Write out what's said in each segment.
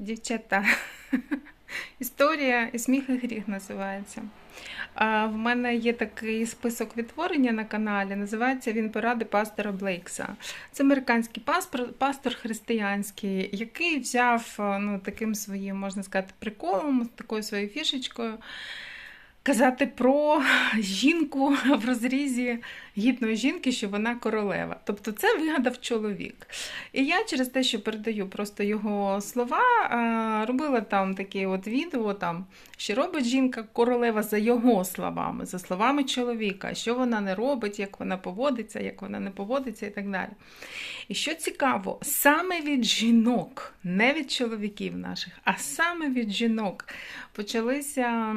Дівчата. Історія і сміх і гріх називається. В мене є такий список відтворення на каналі. Називається він Поради пастора Блейкса. Це американський пастор, пастор християнський, який взяв ну, таким своїм, можна сказати, приколом, такою своєю фішечкою. Казати про жінку в розрізі гідної жінки, що вона королева. Тобто це вигадав чоловік. І я через те, що передаю просто його слова, робила там таке от відео, там, що робить жінка королева за його словами, за словами чоловіка, що вона не робить, як вона поводиться, як вона не поводиться і так далі. І що цікаво, саме від жінок, не від чоловіків наших, а саме від жінок почалися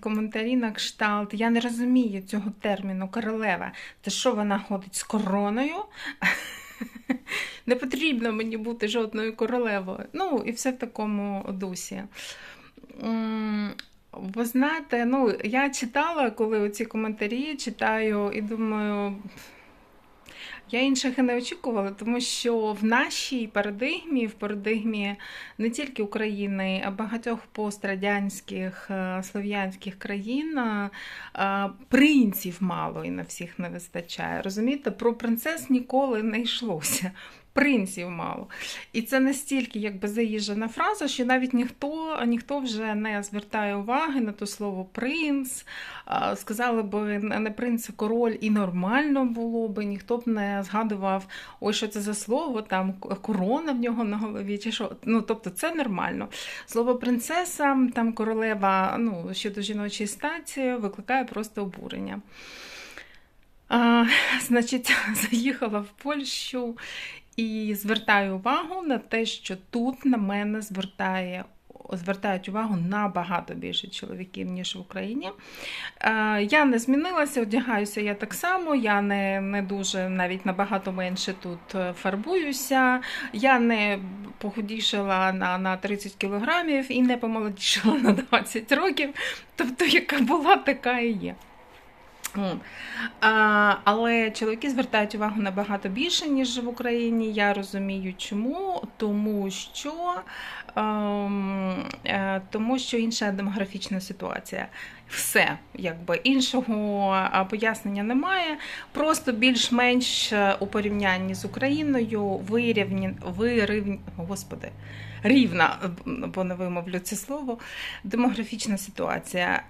коментарі на кшталт. Я не розумію цього терміну королева. Та що вона ходить з короною? Не потрібно мені бути жодною королевою. Ну, і все в такому дусі. Ви знаєте, ну, я читала, коли оці коментарі читаю і думаю. Я інших і не очікувала, тому що в нашій парадигмі, в парадигмі не тільки України, а багатьох пострадянських е, слов'янських країн е, принців мало і на всіх не вистачає. Розумієте, про принцес ніколи не йшлося принців мало. І це настільки якби заїжджена фраза, що навіть ніхто ніхто вже не звертає уваги на то слово принц. Сказали б не принц, а король, і нормально було би, ніхто б не згадував, ой, що це за слово, там корона в нього на голові. чи що. Ну, Тобто це нормально. Слово принцеса, там королева ну, щодо жіночої статі викликає просто обурення. А, Значить, заїхала в Польщу і звертаю увагу на те, що тут на мене звертає. Звертають увагу набагато більше чоловіків, ніж в Україні. Я не змінилася, одягаюся я так само, я не не дуже навіть набагато менше тут е, фарбуюся. Я не похудішала на на 30 кілограмів і не помолодішала на 20 років. Тобто, яка була, така і є. Але чоловіки звертають увагу набагато більше, ніж в Україні. Я розумію, чому, тому що ем, е, тому що інша демографічна ситуація. Все, якби іншого пояснення немає. Просто більш-менш е, у порівнянні з Україною вирівні, вирівні, господи рівна, бо не вимовлю це слово, демографічна ситуація.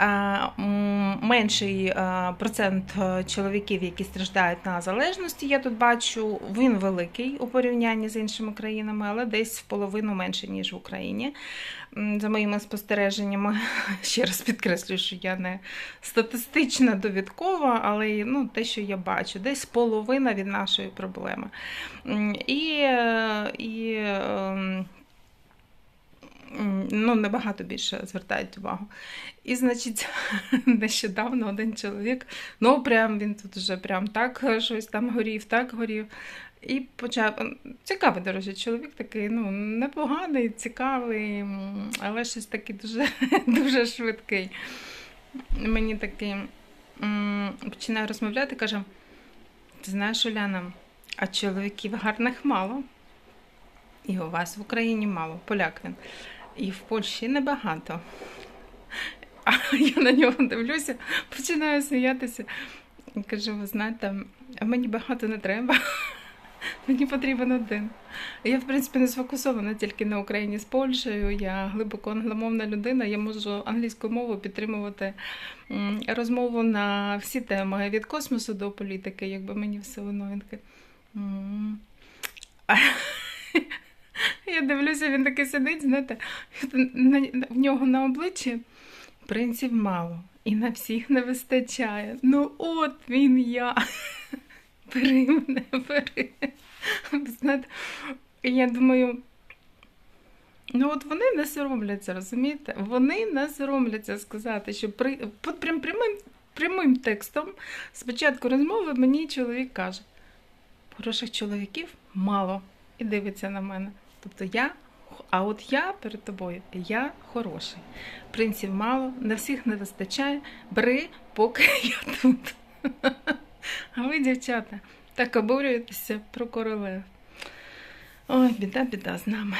Менший процент е, чоловіків, які страждають на залежності, я тут бачу, він великий у порівнянні з іншими країнами, але десь в половину менше, ніж в Україні. За моїми спостереженнями, ще раз підкреслюю, що я не статистична довідкова, але ну, те, що я бачу, десь половина від нашої проблеми. І, е, і ем, ну, набагато більше звертають увагу. І, значить, нещодавно один чоловік, ну, прям він тут вже прям так щось там горів, так горів. І почав. Цікавий, до речі, чоловік такий, ну, непоганий, цікавий, але щось такий дуже дуже швидкий. Мені такий починає розмовляти, каже: ти знаєш, Уляна, а чоловіків гарних мало. І у вас в Україні мало, поляк він і в Польщі небагато. А я на нього дивлюся, починаю сміятися кажу: ви знаєте, мені багато не треба. Мені потрібен один. Я, в принципі, не сфокусована тільки на Україні з Польщею. Я глибоко англомовна людина. Я можу англійською мовою підтримувати розмову на всі теми від космосу до політики, якби мені все одно він Я дивлюся, він такий сидить, знаєте, в нього на обличчі принців мало. І на всіх не вистачає. Ну, от він я. Бери мене, бери. Знаєте, я думаю, ну от вони не соромляться, розумієте? Вони не соромляться сказати, що при, прям прямим, прямим текстом спочатку розмови мені чоловік каже: хороших чоловіків мало. І дивиться на мене. Тобто я, а от я перед тобою, я хороший. Принців мало, на всіх не вистачає. Бери, поки я тут. А ви, дівчата, так обурюєтеся про королев. Ой, біда, біда з нами.